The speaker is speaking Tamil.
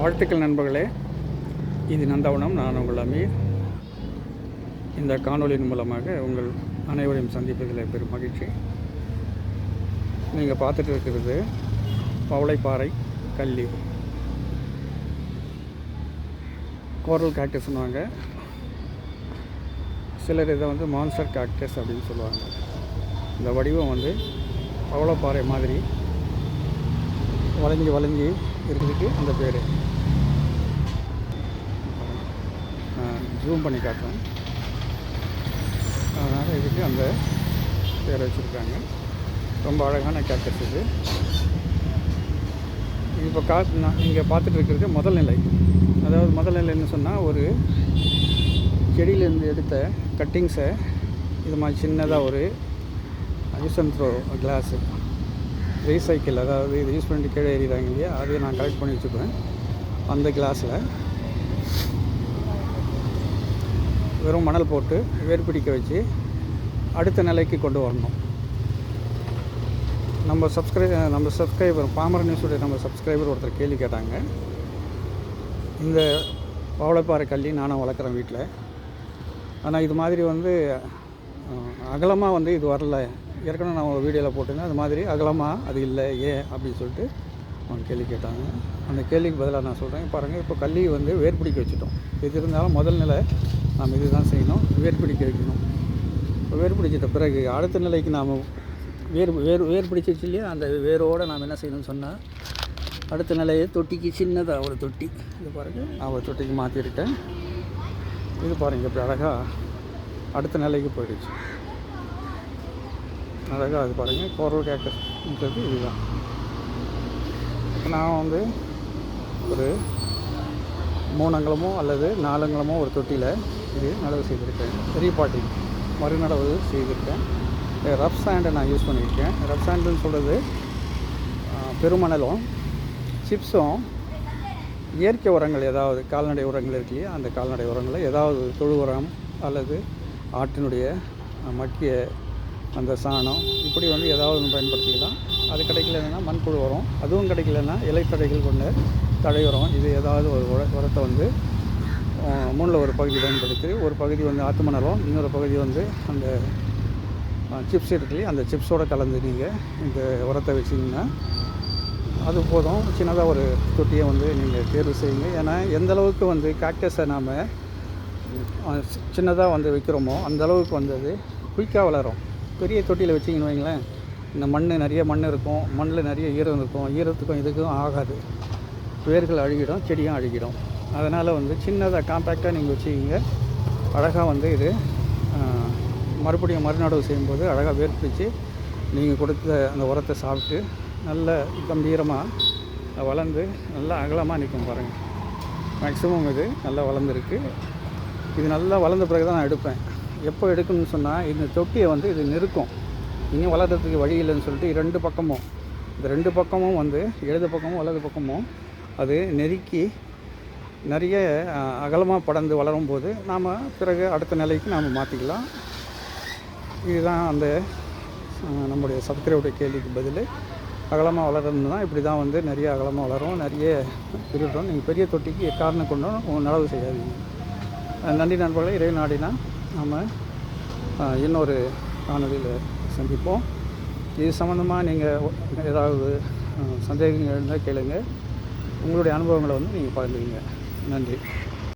வாழ்த்துக்கள் நண்பர்களே. இது நந்தவனம் நான் உங்கள் அமீர். இந்த காணொலியின் மூலமாக உங்கள் அனைவரையும் சந்திப்பதில் பெரும் மகிழ்ச்சி. நீங்கள் பார்த்துட்டு இருக்கிறது பவளைப்பாறை கல்லி. கோரல் கேக்டஸ்னுவாங்க சிலர் இதை வந்து மான்ஸ்டர் கேக்டஸ் அப்படின்னு சொல்லுவாங்க. இந்த வடிவம் வந்து பவளப்பாறை மாதிரி வளைஞ்சி வளைஞ்சி இருக்கிறதுக்கு அந்த பேர். ஜூம் பண்ணி காட்டுறேன். அதனால் இதுக்கு அந்த பேரை வச்சுருக்காங்க. ரொம்ப அழகான கேக்டஸ் இது. இப்போ கா நான் இங்கே பார்த்துட்டு இருக்கிறது முதல் நிலை. அதாவது முதல் நிலைன்னு சொன்னால் ஒரு செடியிலேருந்து எடுத்த கட்டிங்ஸை இது மாதிரி சின்னதாக ஒரு use and throw glass recycle அதாவது இது யூஸ் பண்ணிட்டு கீழே எறிகிறாங்க இல்லையா அதை நான் கலெக்ட் பண்ணி வச்சுப்பேன். அந்த கிளாஸில் வெறும் மணல் போட்டு வேர் பிடிக்க வச்சு அடுத்த நிலைக்கு கொண்டு வரணும். நம்ம சப்ஸ்கிரை நம்ம சப்ஸ்கிரைபர் பாமர நியூஸுடைய நம்ம சப்ஸ்கிரைபர் ஒருத்தர் கேள்வி கேட்டாங்க. இந்த பவளப்பாறை கல்லி நானும் வளர்க்குறேன் வீட்டில். ஆனால் இது மாதிரி வந்து அகலமாக வந்து இது வரல. ஏற்கனவே நான் ஒரு வீடியோவில் போட்டிருந்தேன். அது மாதிரி அகலமாக அது இல்லை ஏன் அப்படின்னு சொல்லிட்டு அவங்க கேள்வி கேட்டாங்க. அந்த கேள்விக்கு பதிலாக நான் சொல்கிறேன் பாருங்கள் இப்போ கல்வி வந்து வேர் பிடிக்க வச்சுட்டோம். எது இருந்தாலும் முதல் நிலை நாம் இது தான் செய்யணும் வேர் பிடிக்க வைக்கணும். இப்போ வேர் பிடிச்சிட்ட பிறகு அடுத்த நிலைக்கு நாம் வேர் வேர் வேர் பிடிச்சிச்சு இல்லையா? அந்த வேரோடு நாம் என்ன செய்யணும்னு சொன்னால் அடுத்த நிலையை தொட்டிக்கு சின்னதாக ஒரு தொட்டி. இது பாருங்கள் நான் ஒரு தொட்டிக்கு மாற்றிருக்கேன் இது பாருங்கள் இப்படி அழகாக அடுத்த நிலைக்கு போயிடுச்சு. அழகாக அது பாருங்கள் குரல் கேக்கஸ்ன்றது இதுதான். இப்போ நான் வந்து ஒரு மூணங்கலமோ அல்லது நாலங்கலமோ ஒரு தொட்டியில் இது நடவு செய்திருக்கேன். பெரிய பாட்டி மறுநடவு செய்திருக்கேன். ரஃப் சாண்டை நான் யூஸ் பண்ணியிருக்கேன். ரஃப் சாண்டுன்னு சொல்கிறது பெருமணலும் சிப்ஸும் இயற்கை உரங்கள் ஏதாவது கால்நடை உரங்கள் இருக்கு இல்லையா? அந்த கால்நடை உரங்களை ஏதாவது தொழு உரம் அல்லது ஆட்டினுடைய மக்கிய அந்த சாணம் இப்படி வந்து ஏதாவது ஒன்று பயன்படுத்திக்கலாம். அது கிடைக்கலன்னா மண்புழு உரம் அதுவும் கிடைக்கலன்னா இலைத்தடைகள் கொண்ட தடை உரம். இது ஏதாவது ஒரு உர உரத்தை வந்து மூணில் ஒரு பகுதி பயன்படுத்தி ஒரு பகுதி வந்து ஆத்து மணலும் இன்னொரு பகுதி வந்து அந்த சிப்ஸ் இருக்கு அந்த சிப்ஸோடு கலந்து நீங்கள் இந்த உரத்தை வச்சிங்கன்னா அது போதும். சின்னதாக ஒரு தொட்டியை வந்து நீங்கள் தேர்வு செய்யுங்க. ஏன்னா எந்த அளவுக்கு வந்து கேக்டஸை நாம் சின்னதாக வந்து வைக்கிறோமோ அந்த அளவுக்கு வந்து அது குயிக்காக வளரும். பெரிய தொட்டியில் வச்சிங்கன்னு வைங்களேன் இந்த மண் நிறைய மண் இருக்கும் மண்ணில் நிறைய ஈரம் இருக்கும் ஈரத்துக்கும் இதுக்கும் ஆகாது. வேர்கள் அழுகிடும் செடியும் அழுகிடும். அதனால் வந்து சின்னதாக காம்பேக்டாக நீங்கள் வச்சுக்கிங்க அழகாக வந்து இது மறுபடியும் மறுநடவு செய்யும்போது அழகாக வேர் பிடிச்சி நீங்கள் கொடுத்த அந்த உரத்தை சாப்பிட்டு நல்ல கம்பீரமாக வளர்ந்து நல்லா அகலமாக நிற்கும் பாருங்கள் மேக்ஸிமம் இது நல்லா வளர்ந்துருக்கு. இது நல்லா வளர்ந்த பிறகு தான் நான் எடுப்பேன். எப்போ எடுக்கணும்னு சொன்னால் இந்த தொட்டியை வந்து இது நெருக்கும். இனியும் வளர்கிறதுக்கு வழி இல்லைன்னு சொல்லிட்டு ரெண்டு பக்கமும். இந்த ரெண்டு பக்கமும் வந்து இடது பக்கமும் வலது பக்கமும் அது நெருக்கி நிறைய அகலமாக படர்ந்து வளரும் போது நாம் பிறகு அடுத்த நிலைக்கு நாம் மாற்றிக்கலாம் இதுதான் அந்த நம்முடைய சப்ஸ்கிரைபுடைய கேள்விக்கு பதில். அகலமாக வளரணும்னா இப்படி தான் வந்து நிறைய அகலமாக வளரும் நிறைய இருட்டும். நீங்கள் பெரிய தொட்டிக்கு எக்காரணம் கொண்டும் நடவு செய்யாதீங்க. நன்றி நண்பர்களே. இறைவன் நாடினா நாம் இன்னொரு காணொலியில் சந்திப்போம். இது சம்மந்தமாக நீங்கள் ஏதாவது சந்தேகங்கள் இருந்தால் கேளுங்கள் உங்களுடைய அனுபவங்களை வந்து நீங்கள் பகிர்ந்துக்கிங்க. நன்றி.